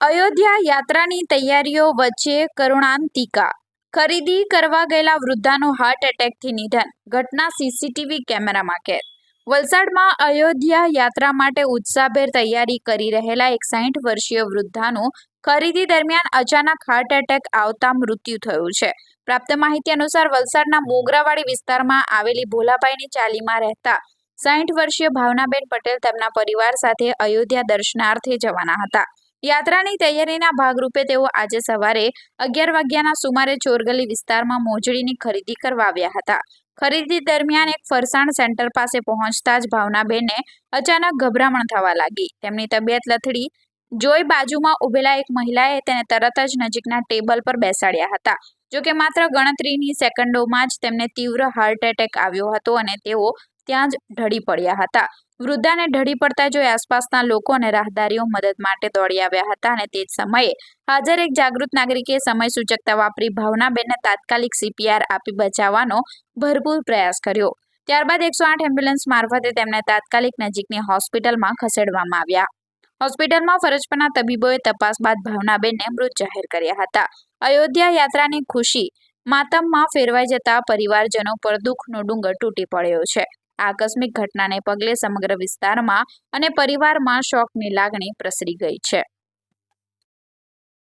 અયોધ્યા યાત્રાની તૈયારીઓ વચ્ચે કરુણાંતિકા. ખરીદી કરવા ગયેલા વૃદ્ધાનું હાર્ટ એટેકથી નિધન. ઘટના સીસીટીવી કેમેરામાં કેદ. વલસાડમાં અયોધ્યા યાત્રા માટે ઉત્સાહભેર તૈયારી કરી રહેલા એક સાઠ વર્ષીય વૃદ્ધાનું ખરીદી દરમિયાન અચાનક હાર્ટ એટેક આવતા મૃત્યુ થયું છે. પ્રાપ્ત માહિતી અનુસાર વલસાડના મોગરાવાડી વિસ્તારમાં આવેલી ભોલાભાઈની ચાલીમાં રહેતા સાઠ વર્ષીય ભાવનાબેન પટેલ તેમના પરિવાર સાથે અયોધ્યા દર્શનાર્થે જવાના હતા. યાત્રાની તૈયારીના ભાગરૂપે તેઓ આજે સવારે અગિયાર વાગ્યાના સુમારે ચોરગલી વિસ્તારમાં મોજડીની ખરીદી કરવા આવ્યા હતા. ખરીદી દરમિયાન એક ફરસાણ સેન્ટર પાસે પહોંચતા જ ભાવનાબેને અચાનક ગભરામણ થવા લાગી. તેમની તબિયત લથડી જોઈ બાજુમાં ઉભેલા એક મહિલાએ તેને તરત જ નજીકના ટેબલ પર બેસાડ્યા હતા. જોકે માત્ર ગણતરીની સેકન્ડોમાં જ તેમને તીવ્ર હાર્ટ એટેક આવ્યો હતો અને તેઓ ત્યાં જ ઢળી પડ્યા હતા. વૃદ્ધાને ઢળી પડતા જોઈ આસપાસના લોકો અને રાહદારીઓ મદદ માટે દોડી આવ્યા હતા અને તે જ સમયે હાજર એક જાગૃત નાગરિકે સમય સૂચકતા વાપરી ભાવનાબેનને તાત્કાલિક સીપીઆર આપી બચાવવાનો ભરપૂર પ્રયાસ કર્યો. ત્યારબાદ એકસો આઠ એમ્બ્યુલન્સ મારફતે તેમને તાત્કાલિક નજીકની હોસ્પિટલમાં ખસેડવામાં આવ્યા. હોસ્પિટલમાં ફરજ પરના તબીબોએ તપાસ બાદ ભાવનાબેનને મૃત જાહેર કર્યા હતા. અયોધ્યા યાત્રાની ખુશી, માતમમાં ફેરવાઈ જતા પરિવારજનો પર દુઃખનો ડુંગર તૂટી પડ્યો છે. આકસ્મિક ઘટનાને પગલે સમગ્ર વિસ્તારમાં અને પરિવારમાં શોકની લાગણી પ્રસરી ગઈ છે.